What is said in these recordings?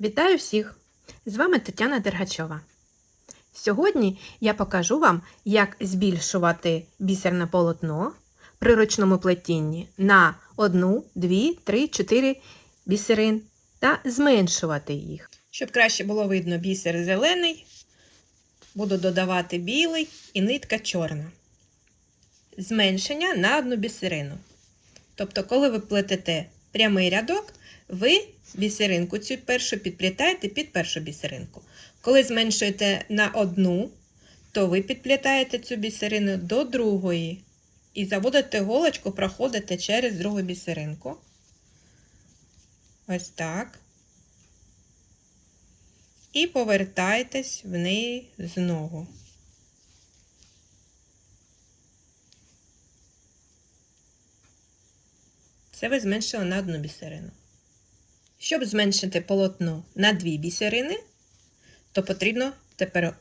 Вітаю всіх! З вами Тетяна Дергачова. Сьогодні я покажу вам, як збільшувати бісерне полотно при ручному плетінні на 1, 2, 3, 4 бісерин та зменшувати їх. Щоб краще було видно бісер зелений, буду додавати білий і нитка чорна. Зменшення на одну бісерину. Тобто, коли ви плетете прямий рядок, ви бісеринку цю першу підплітаєте під першу бісеринку. Коли зменшуєте на одну, то ви підплітаєте цю бісерину до другої. І заводите голочку, проходите через другу бісеринку. Ось так. І повертаєтесь в неї знову. Це ви зменшили на одну бісерину. Щоб зменшити полотно на дві бісерини, то потрібно тепер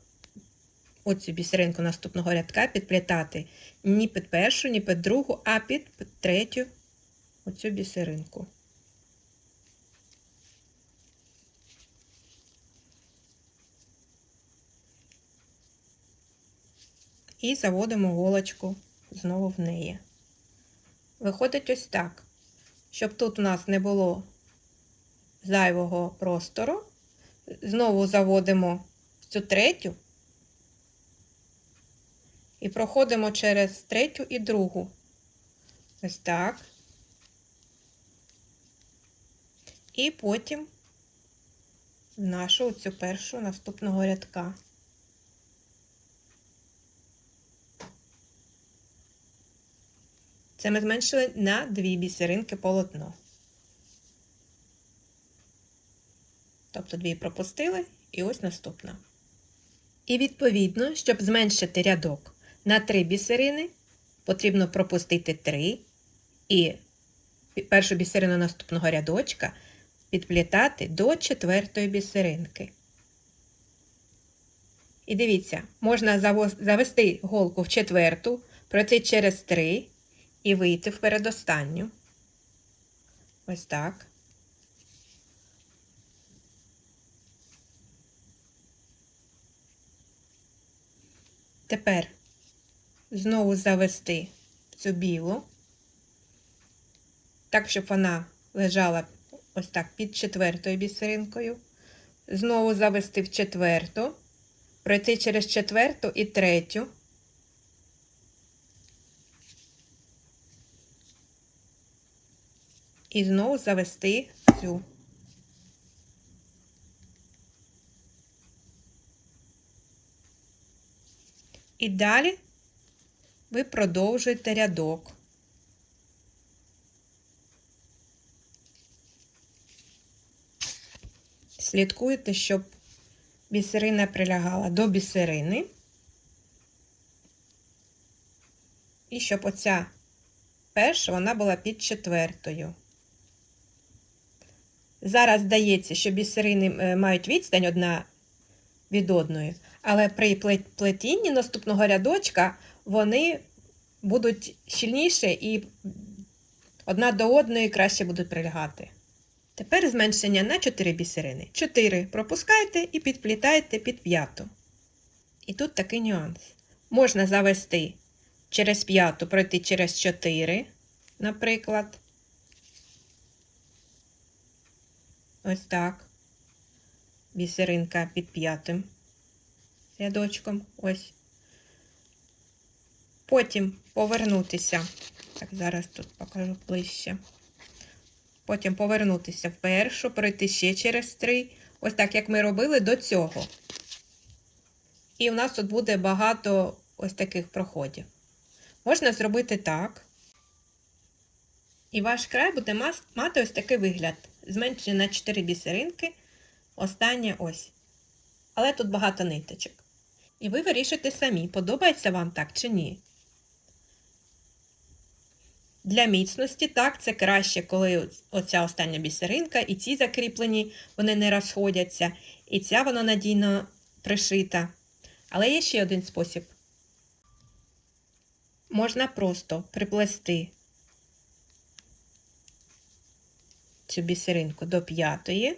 оцю бісеринку наступного рядка підплітати ні під першу, ні під другу, а під третю оцю бісеринку. І заводимо голочку знову в неї. Виходить ось так, щоб тут у нас не було зайвого простору. Знову заводимо цю третю і проходимо через третю і другу. Ось так. І потім в нашу цю першу наступного рядка. Це ми зменшили на дві бісеринки полотно. Тобто дві пропустили, і ось наступна. І відповідно, щоб зменшити рядок на три бісерини, потрібно пропустити три і першу бісерину наступного рядочка підплітати до четвертої бісеринки. І дивіться, можна завести голку в четверту, пройти через три і вийти в передостанню. Ось так. Тепер знову завести цю білу, так, щоб вона лежала ось так під четвертою бісеринкою. Знову завести в четверту, пройти через четверту і третю. І знову завести цю. І далі ви продовжуєте рядок. Слідкуйте, щоб бісерина прилягала до бісерини. І щоб оця перша вона була під четвертою. Зараз здається, що бісерини мають відстань одна від одної, але при плетінні наступного рядочка вони будуть щільніше і одна до одної краще будуть прилягати. Тепер зменшення на 4 бісерини. 4 пропускайте і підплітаєте під п'яту. І тут такий нюанс. Можна завести через п'яту, пройти через 4, наприклад. Ось так. Бісеринка під п'ятим рядочком. Ось. Потім повернутися. Так, зараз тут покажу ближче. Потім повернутися в першу, пройти ще через три. Ось так, як ми робили до цього. І у нас тут буде багато ось таких проходів. Можна зробити так. І ваш край буде мати ось такий вигляд. Зменшення на 4 бісеринки. Остання ось. Але тут багато ниточок. І ви вирішите самі, подобається вам так чи ні. Для міцності, так, це краще, коли оця остання бісеринка і ці закріплені, вони не розходяться, і ця вона надійно пришита. Але є ще один спосіб. Можна просто приплести цю бісеринку до п'ятої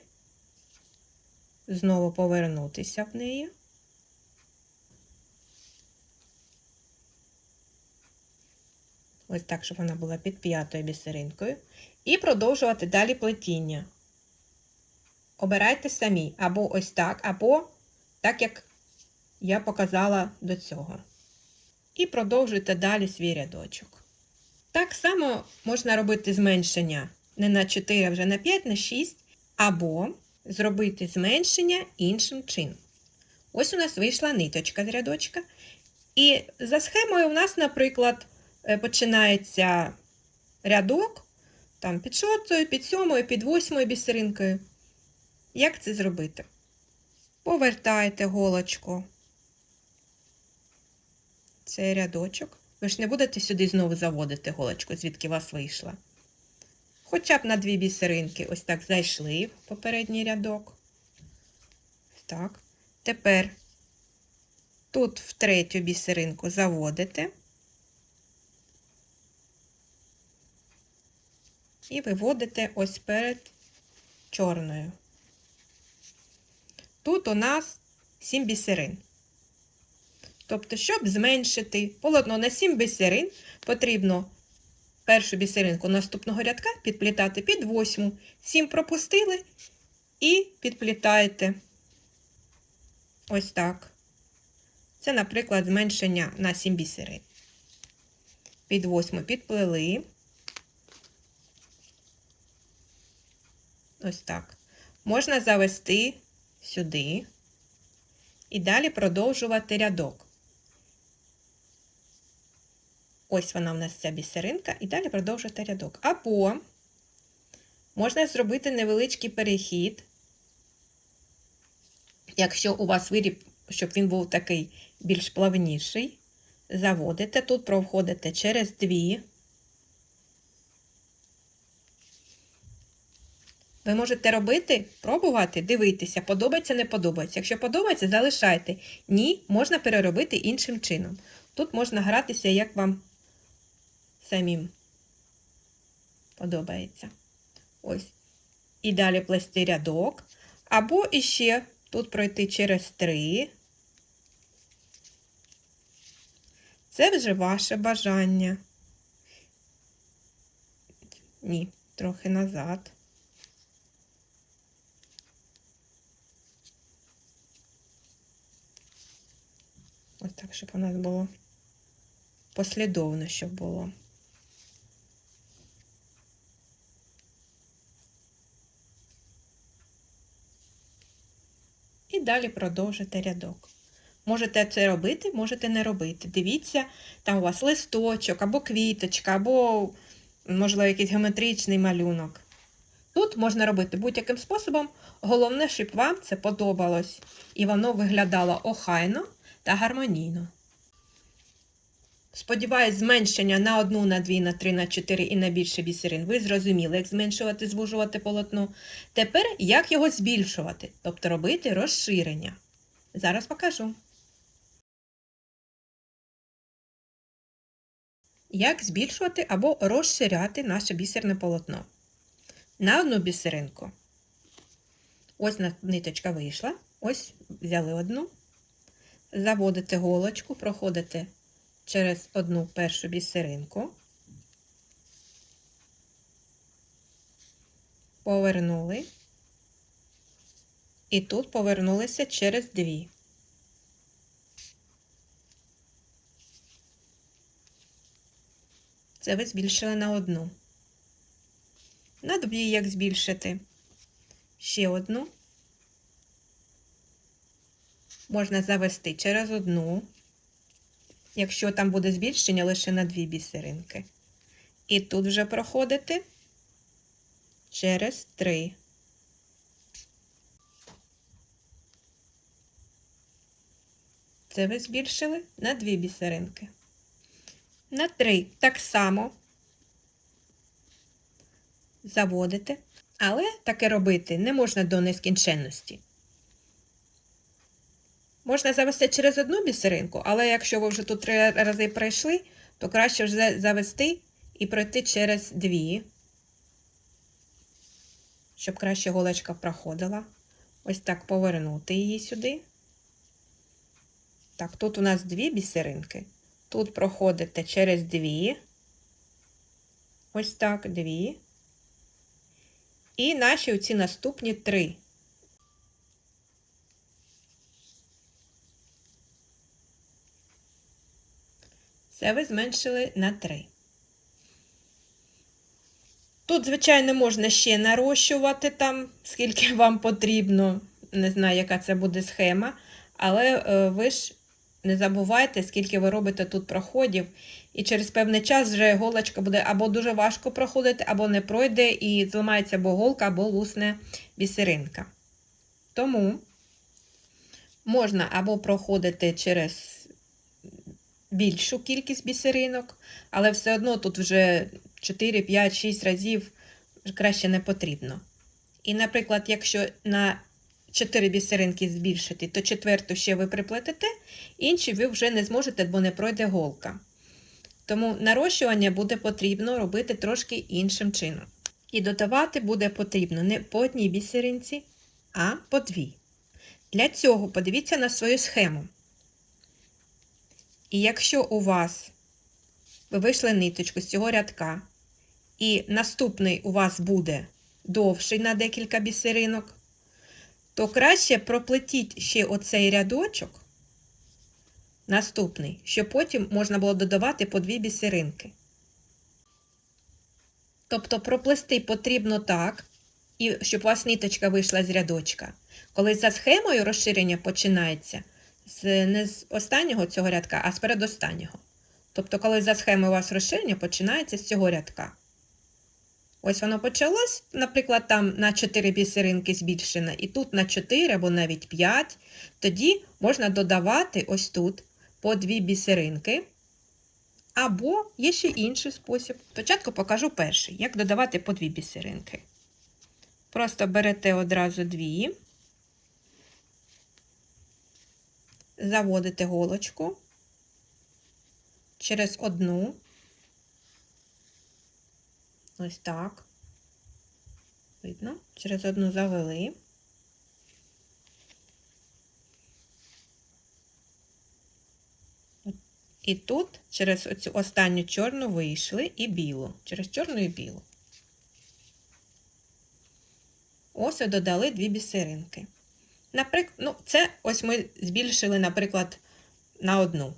знову повернутися в неї. Ось так, щоб вона була під п'ятою бісеринкою. І продовжувати далі плетіння. Обирайте самі, або ось так, або так, як я показала до цього. І продовжуйте далі свій рядочок. Так само можна робити зменшення не на 4, а вже на 5, на 6, або зробити зменшення іншим чином. Ось у нас вийшла ниточка з рядочка. І за схемою у нас, наприклад, е, починається рядок там, під шостою, під сьомою, під восьмою бісеринкою. Як це зробити? Повертайте голочку. Цей рядочок. Ви ж не будете сюди знову заводити голочку, звідки у вас вийшла. Хоча б на дві бісеринки ось так зайшли в попередній рядок. Так. Тепер тут в третю бісеринку заводите і виводите ось перед чорною. Тут у нас 7 бісерин. Тобто, щоб зменшити полотно на 7 бісерин, потрібно першу бісеринку наступного рядка підплітати під восьму. 7 пропустили і підплітаєте ось так. Це, наприклад, зменшення на 7 бісерин. Під восьму підплили. Ось так. Можна завести сюди і далі продовжувати рядок. Ось вона в нас ця бісеринка, і далі продовжувати рядок. Або можна зробити невеличкий перехід, якщо у вас виріб, щоб він був такий більш плавніший, заводите, тут проходите через дві. Ви можете робити, пробувати, дивитися, подобається, не подобається. Якщо подобається, залишайте. Ні, можна переробити іншим чином. Тут можна гратися, як вам самим подобається. Ось. І далі плести рядок. Або іще тут пройти через три. Це вже ваше бажання. Ні, трохи назад. Ось так, щоб у нас було послідовно, щоб було. І далі продовжите рядок. Можете це робити, можете не робити. Дивіться, там у вас листочок, або квіточка, або, можливо, якийсь геометричний малюнок. Тут можна робити будь-яким способом. Головне, щоб вам це подобалось. І воно виглядало охайно та гармонійно. Сподіваюсь, зменшення на одну, на дві, на три, на чотири і на більше бісерин. Ви зрозуміли, як зменшувати, звужувати полотно. Тепер як його збільшувати, тобто робити розширення. Зараз покажу. Як збільшувати або розширяти наше бісерне полотно. На одну бісеринку. Ось ниточка вийшла. Ось взяли одну. Заводите голочку, проходите через одну першу бісеринку, повернули, і тут повернулися через дві. Це ви збільшили на одну. На дві як збільшити? Ще одну. Можна завести через одну якщо там буде збільшення лише на дві бісеринки. І тут вже проходити через три. Це ви збільшили на дві бісеринки. На три так само заводите, але таке робити не можна до нескінченності. Можна завести через одну бісеринку, але якщо ви вже тут три рази пройшли, то краще вже завести і пройти через дві, щоб краще голочка проходила. ось так повернути її сюди. Так, тут у нас дві бісеринки. Тут проходите через дві. Ось так, дві. І наші оці наступні три. Це ви зменшили на 3. Тут, звичайно, можна ще нарощувати там, скільки вам потрібно. Не знаю, яка це буде схема. Але е, ви ж не забувайте, скільки ви робите тут проходів. І через певний час вже голочка буде або дуже важко проходити, або не пройде, і зламається або голка, або лусне бісеринка. Тому можна або проходити через більшу кількість бісеринок, але все одно тут вже 4, 5, 6 разів краще не потрібно. І, наприклад, якщо на 4 бісеринки збільшити, то четверту ще ви приплетете, інші ви вже не зможете, бо не пройде голка. Тому нарощування буде потрібно робити трошки іншим чином. І додавати буде потрібно не по одній бісеринці, а по дві. Для цього подивіться на свою схему. І якщо у вас ви вийшли ниточку з цього рядка, і наступний у вас буде довший на декілька бісеринок, то краще проплетіть ще оцей рядочок, наступний, щоб потім можна було додавати по дві бісеринки. Тобто проплести потрібно так, і щоб у вас ниточка вийшла з рядочка. Коли за схемою розширення починається з, не з останнього цього рядка, а з передостаннього. Тобто, коли за схемою у вас розширення починається з цього рядка. Ось воно почалось, наприклад, там на 4 бісеринки збільшено, і тут на 4 або навіть 5. Тоді можна додавати ось тут по 2 бісеринки. Або є ще інший спосіб. Спочатку покажу перший, як додавати по 2 бісеринки. Просто берете одразу дві, заводите голочку через одну. Ось так. Видно, через одну завели. І тут через оцю останню чорну вийшли і білу. Через чорну і білу. Ось додали дві бісеринки. Наприклад, ну, це ось ми збільшили, наприклад, на одну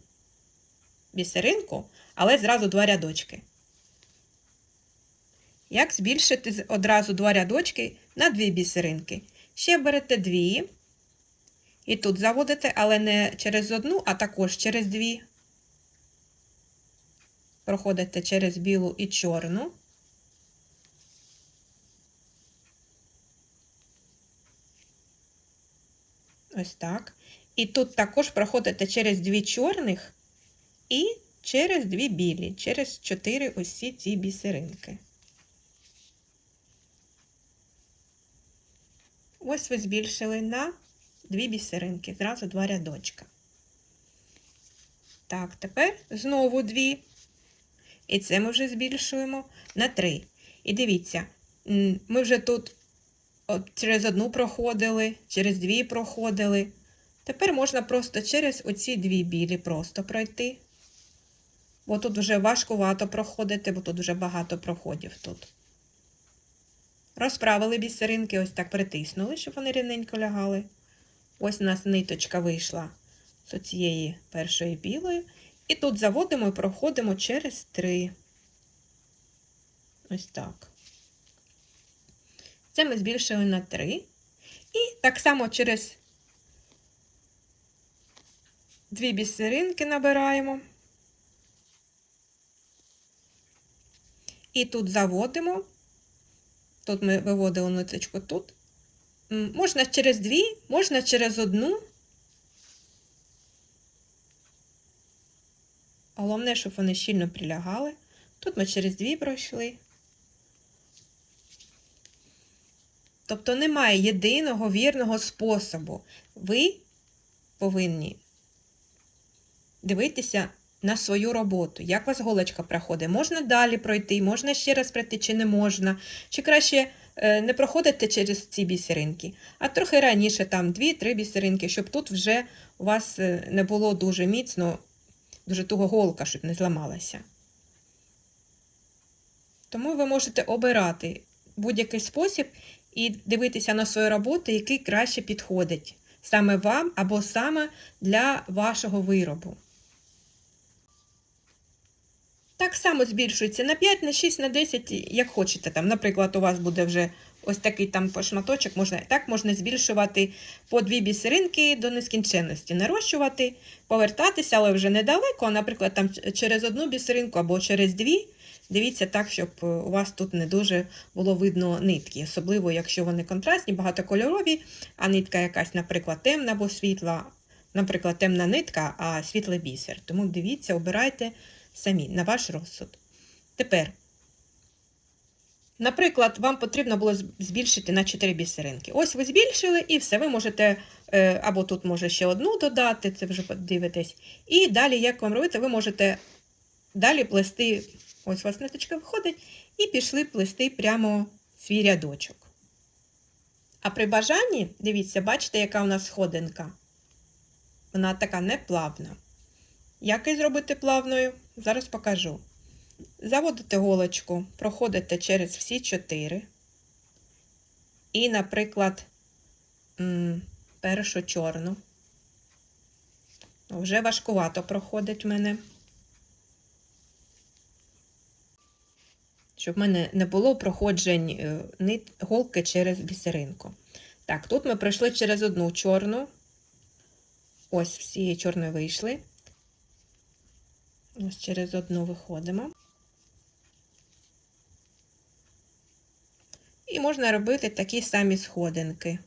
бісеринку, але зразу два рядочки. Як збільшити одразу два рядочки на дві бісеринки? Ще берете дві, і тут заводите, але не через одну, а також через дві. Проходите через білу і чорну. Ось так. І тут також проходите через дві чорних і через дві білі, через чотири ось ці бісеринки. Ось ви збільшили на дві бісеринки, зразу два рядочка. Так, тепер знову дві. І це ми вже збільшуємо на три. І дивіться, ми вже тут через одну проходили, через дві проходили. Тепер можна просто через оці дві білі просто пройти. Бо тут вже важкувато проходити, бо тут вже багато проходів тут. Розправили бісеринки, ось так притиснули, щоб вони рівненько лягали. Ось у нас ниточка вийшла з цієї першої білої. І тут заводимо і проходимо через три. Ось так. Це ми збільшили на 3. І так само через дві бісеринки набираємо. І тут заводимо. Тут ми виводили ниточку тут. Можна через дві, можна через одну. Головне, щоб вони щільно прилягали. Тут ми через дві пройшли. Тобто немає єдиного вірного способу. Ви повинні дивитися на свою роботу. Як вас голочка проходить? Можна далі пройти, можна ще раз пройти, чи не можна. Чи краще е, не проходите через ці бісеринки, а трохи раніше, там 2-3 бісеринки, щоб тут вже у вас е, не було дуже міцно, дуже туго голка, щоб не зламалася. Тому ви можете обирати будь-який спосіб і дивитися на свою роботу, який краще підходить саме вам або саме для вашого виробу. Так само збільшується на 5, на 6, на 10, як хочете. Там, наприклад, у вас буде вже ось такий там шматочок, можна, так можна збільшувати по дві бісеринки до нескінченності, нарощувати, повертатися, але вже недалеко, наприклад, там через одну бісеринку або через дві. Дивіться так, щоб е, у вас тут не дуже було видно нитки, особливо, якщо вони контрастні, багатокольорові, а нитка якась, наприклад, темна або світла, наприклад, темна нитка, а світлий бісер. Тому дивіться, обирайте самі на ваш розсуд. Тепер, наприклад, вам потрібно було збільшити на 4 бісеринки. Ось ви збільшили, і все, ви можете, е, або тут може ще одну додати, це вже подивитесь. І далі, як вам робити, ви можете далі плести. Ось у вас ниточка виходить, і пішли плести прямо свій рядочок. А при бажанні, дивіться, бачите, яка у нас сходинка? Вона така неплавна. Як її зробити плавною? Зараз покажу. Заводите голочку, проходите через всі чотири. І, наприклад, першу чорну. Вже важкувато проходить в мене. Щоб в мене не було проходжень е, нит, голки через бісеринку. Так, тут ми пройшли через одну чорну. Ось всі чорної вийшли. Ось через одну виходимо. І можна робити такі самі сходинки.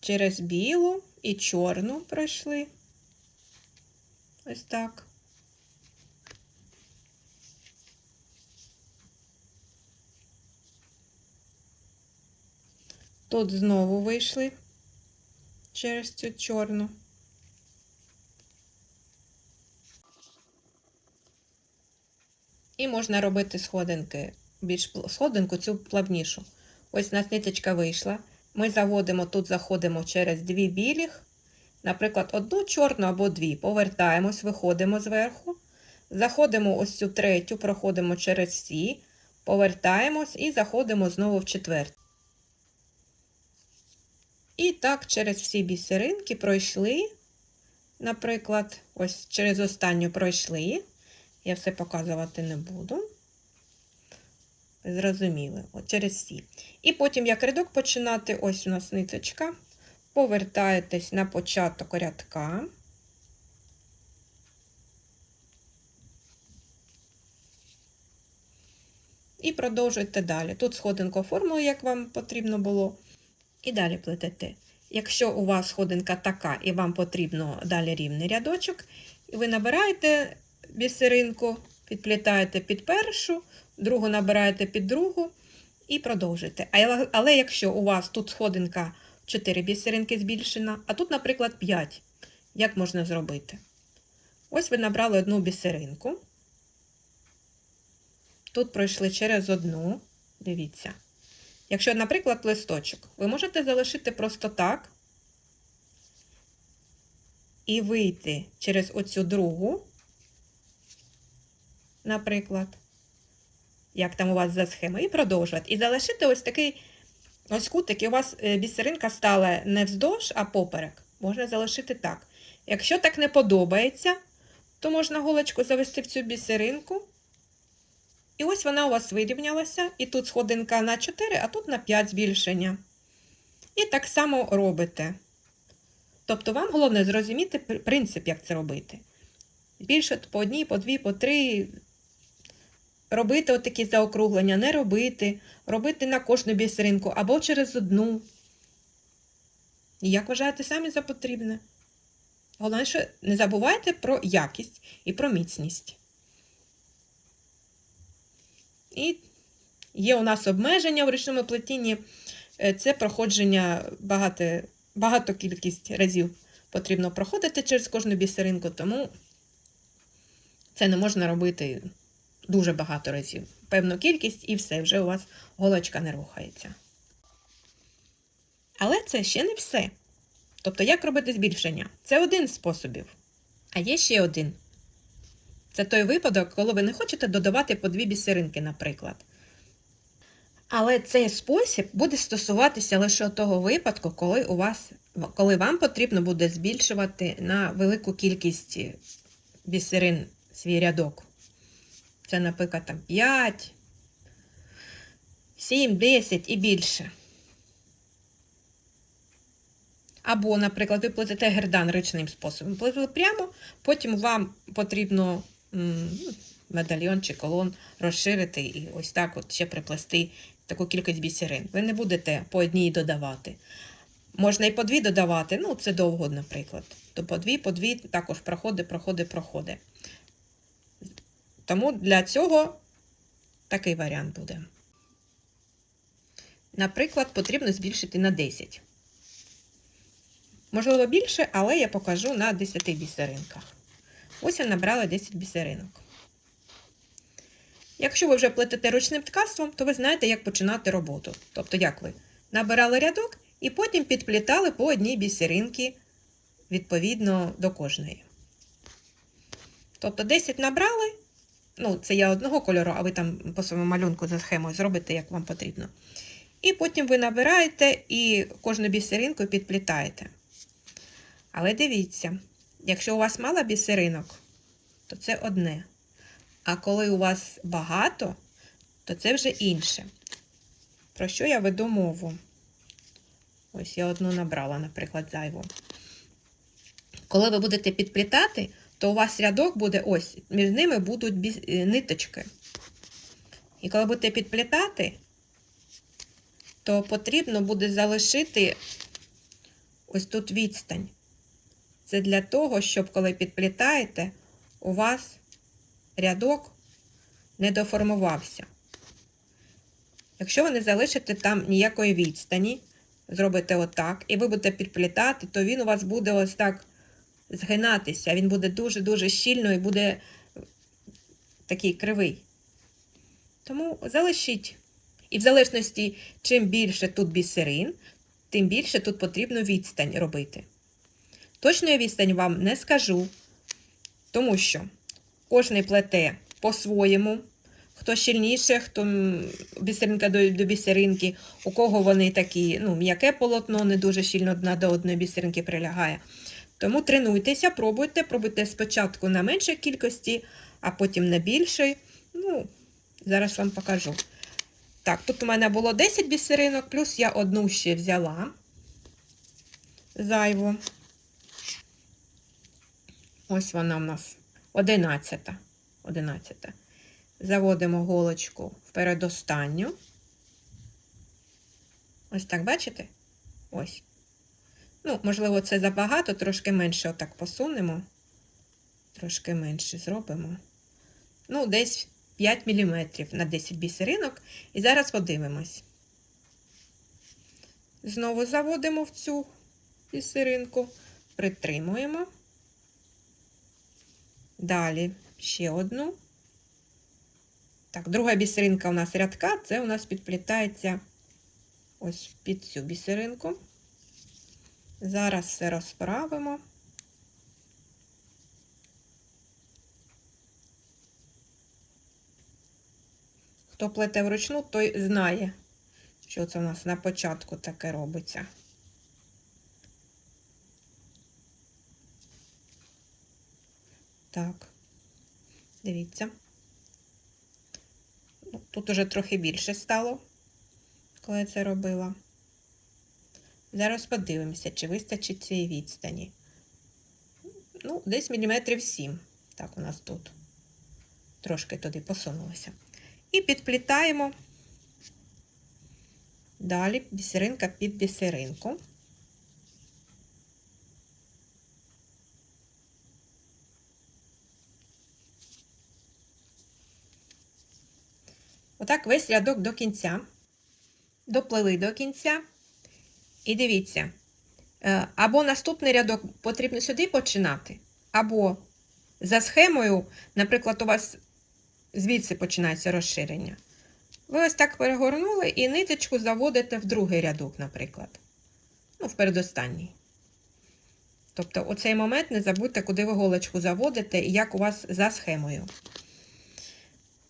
Через білу і чорну пройшли. Ось так. Тут знову вийшли через цю чорну. І можна робити сходинки, більш сходинку цю плавнішу. Ось у нас ниточка вийшла. Ми заводимо, тут заходимо через дві білих, наприклад, одну чорну або дві. Повертаємось, виходимо зверху. Заходимо ось цю третю, проходимо через всі, повертаємось і заходимо знову в четверту. І так, через всі бісеринки пройшли, наприклад, ось через останню пройшли. Я все показувати не буду. Зрозуміли, от через всі. І потім, як рядок починати, ось у нас ниточка, повертаєтесь на початок рядка. І продовжуйте далі. Тут сходинку оформили, як вам потрібно було. І далі плетете. Якщо у вас сходинка така, і вам потрібно далі рівний рядочок, ви набираєте бісеринку, підплітаєте під першу, другу набираєте під другу і продовжуєте. Але якщо у вас тут сходинка 4 бісеринки збільшена, а тут, наприклад, 5, як можна зробити? Ось ви набрали одну бісеринку. Тут пройшли через одну, дивіться. Якщо, наприклад, листочок, ви можете залишити просто так і вийти через оцю другу, наприклад, як там у вас за схемою, і продовжувати. І залишити ось такий ось кутик, і у вас е, бісеринка стала не вздовж, а поперек. Можна залишити так. Якщо так не подобається, то можна голочку завести в цю бісеринку. І ось вона у вас вирівнялася, і тут сходинка на 4, а тут на 5 збільшення. І так само робите. Тобто, вам головне зрозуміти принцип, як це робити. Збільшити по одній, по дві, по три. Робити отакі заокруглення, не робити, робити на кожну бісеринку або через одну. І як вважаєте самі за потрібне? Головне, що не забувайте про якість і про міцність. І є у нас обмеження в ручному плетінні. Е, це проходження багато, багато кількість разів потрібно проходити через кожну бісеринку, тому це не можна робити дуже багато разів. певну кількість і все, вже у вас голочка не рухається. Але це ще не все. Тобто, як робити збільшення? Це один з способів. А є ще один. Це той випадок, коли ви не хочете додавати по дві бісеринки, наприклад. Але цей спосіб буде стосуватися лише того випадку, коли у вас, коли вам потрібно буде збільшувати на велику кількість бісерин свій рядок. Це, наприклад, там 5, 7, 10 і більше. Або, наприклад, ви плетете гердан ручним способом. Плетете прямо, потім вам потрібно медальйон чи колон розширити і ось так от ще приплести таку кількість бісерин. Ви не будете по одній додавати. Можна і по дві додавати, ну це довго, наприклад. То по дві, по дві також проходи, проходи, проходи. Тому для цього такий варіант буде. Наприклад, потрібно збільшити на 10. Можливо, більше, але я покажу на 10 бісеринках. Ось я набрала 10 бісеринок. Якщо ви вже плетете ручним ткацтвом, то ви знаєте, як починати роботу. Тобто, як ви набирали рядок і потім підплітали по одній бісеринці відповідно до кожної. Тобто 10 набрали, ну, це я одного кольору, а ви там по своєму малюнку за схемою зробите, як вам потрібно. І потім ви набираєте і кожну бісеринку підплітаєте. Але дивіться, якщо у вас мало бісеринок, то це одне. А коли у вас багато, то це вже інше. Про що я веду мову? Ось я одну набрала, наприклад, зайву. Коли ви будете підплітати, то у вас рядок буде ось, між ними будуть біс- е, ниточки. І коли будете підплітати, то потрібно буде залишити ось тут відстань. Це для того, щоб коли підплітаєте, у вас рядок не доформувався. Якщо ви не залишите там ніякої відстані, зробите отак, і ви будете підплітати, то він у вас буде ось так згинатися. Він буде дуже-дуже щільно і буде такий кривий. Тому залишіть. І в залежності, чим більше тут бісерин, тим більше тут потрібно відстань робити. Точної відстань вам не скажу, тому що кожний плете по-своєму. Хто щільніше, хто бісеринка до, до бісеринки, у кого вони такі, ну, м'яке полотно, не дуже щільно одна до одної бісеринки прилягає. Тому тренуйтеся, пробуйте, пробуйте спочатку на меншій кількості, а потім на більшій. Ну, зараз вам покажу. Так, тут у мене було 10 бісеринок, плюс я одну ще взяла зайву. Ось вона у нас 11. 11. Заводимо голочку в передостанню. Ось так, бачите? Ось. Ну, можливо, це забагато, трошки менше отак посунемо. Трошки менше зробимо. Ну, десь 5 мм на 10 бісеринок. І зараз подивимось. Знову заводимо в цю бісеринку, притримуємо. Далі ще одну. Так, друга бісеринка у нас рядка, це у нас підплітається ось під цю бісеринку. Зараз все розправимо. Хто плете вручну, той знає, що це у нас на початку таке робиться. Так, дивіться. Ну, Тут уже трохи більше стало, коли я це робила. Зараз подивимося, чи вистачить цієї відстані. Ну, десь міліметрів 7. Так, у нас тут. Трошки туди посунулося. І підплітаємо далі бісеринка під бісеринку. Отак весь рядок до кінця. Доплели до кінця. І дивіться, е, або наступний рядок потрібно сюди починати, або за схемою, наприклад, у вас звідси починається розширення. Ви ось так перегорнули і ниточку заводите в другий рядок, наприклад. Ну, в передостанній. Тобто, у цей момент не забудьте, куди ви голочку заводите і як у вас за схемою.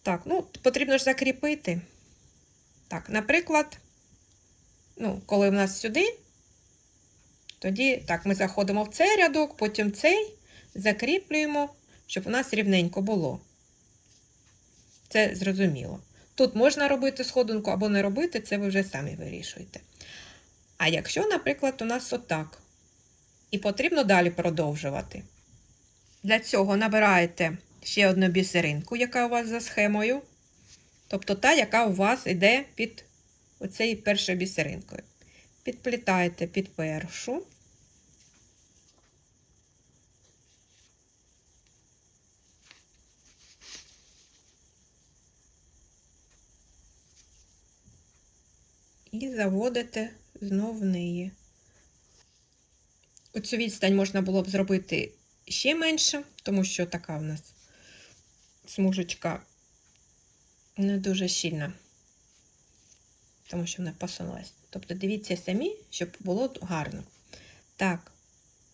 Так, ну, потрібно ж закріпити. Так, наприклад, ну, коли в нас сюди, тоді так, ми заходимо в цей рядок, потім цей, закріплюємо, щоб у нас рівненько було. Це зрозуміло. Тут можна робити сходинку або не робити, це ви вже самі вирішуєте. А якщо, наприклад, у нас отак, і потрібно далі продовжувати. Для цього набираєте ще одну бісеринку, яка у вас за схемою. Тобто та, яка у вас йде під оцею першою бісеринкою. Підплітаєте під першу. І заводите знов в неї. Оцю відстань можна було б зробити ще менше, тому що така в нас смужечка не дуже щільна, тому що вона посунулась. Тобто дивіться самі, щоб було гарно. Так,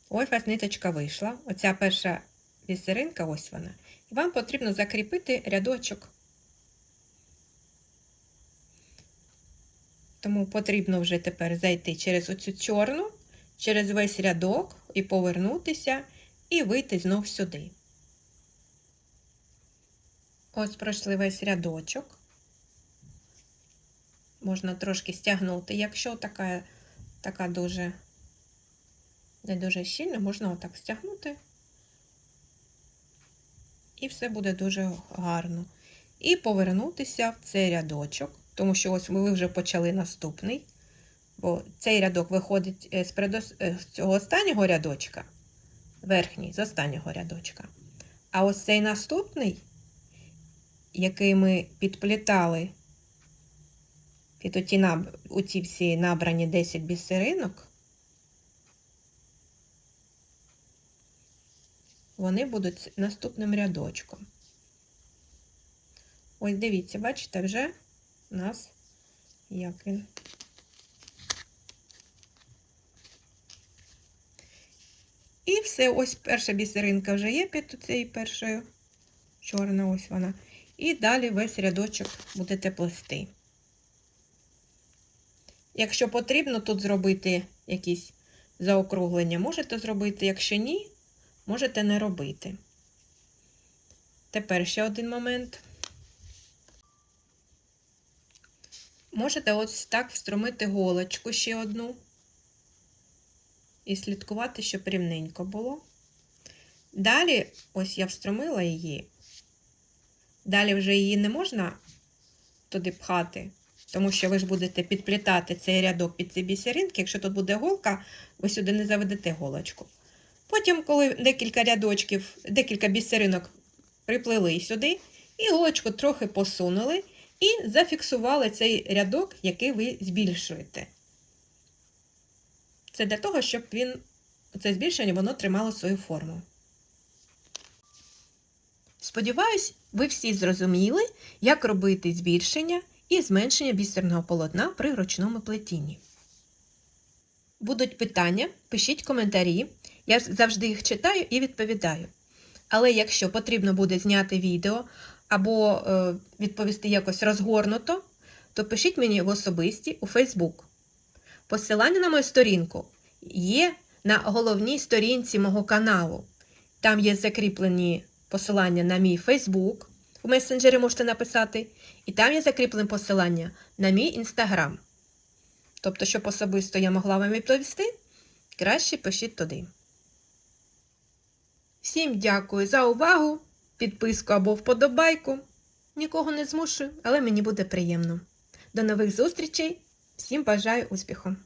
ось у вас ниточка вийшла. Оця перша бісеринка, ось вона. І вам потрібно закріпити рядочок. Тому потрібно вже тепер зайти через оцю чорну, через весь рядок і повернутися, і вийти знов сюди. Ось пройшли весь рядочок. Можна трошки стягнути, якщо така, така дуже не дуже щільна, можна отак стягнути. І все буде дуже гарно. І повернутися в цей рядочок, тому що ось ми вже почали наступний. Бо цей рядок виходить з, предос... з цього останнього рядочка, верхній, з останнього рядочка. А ось цей наступний, який ми підплітали під оті, оті всі набрані 10 бісеринок, вони будуть наступним рядочком. Ось дивіться, бачите, вже у нас як він. І все, ось перша бісеринка вже є під цією першою. Чорна ось вона. І далі весь рядочок будете плести. Якщо потрібно тут зробити якісь заокруглення, можете зробити, якщо ні, можете не робити. Тепер ще один момент. Можете ось так встромити голочку ще одну і слідкувати, щоб рівненько було. Далі, ось я встромила її, далі вже її не можна туди пхати, тому що ви ж будете підплітати цей рядок під ці бісеринки. Якщо тут буде голка, ви сюди не заведете голочку. Потім, коли декілька рядочків, декілька бісеринок приплили сюди, і голочку трохи посунули, і зафіксували цей рядок, який ви збільшуєте. Це для того, щоб він, це збільшення воно тримало свою форму. Сподіваюсь, ви всі зрозуміли, як робити збільшення і зменшення бісерного полотна при ручному плетінні. Будуть питання, пишіть коментарі. Я завжди їх читаю і відповідаю. Але якщо потрібно буде зняти відео або е, відповісти якось розгорнуто, то пишіть мені в особисті у Facebook. Посилання на мою сторінку є на головній сторінці мого каналу. Там є закріплені посилання на мій Facebook, у месенджері можете написати, і там є закріплене посилання на мій інстаграм. Тобто, щоб особисто я могла вам відповісти, краще пишіть туди. Всім дякую за увагу, підписку або вподобайку. Нікого не змушую, але мені буде приємно. До нових зустрічей! Всім бажаю успіху!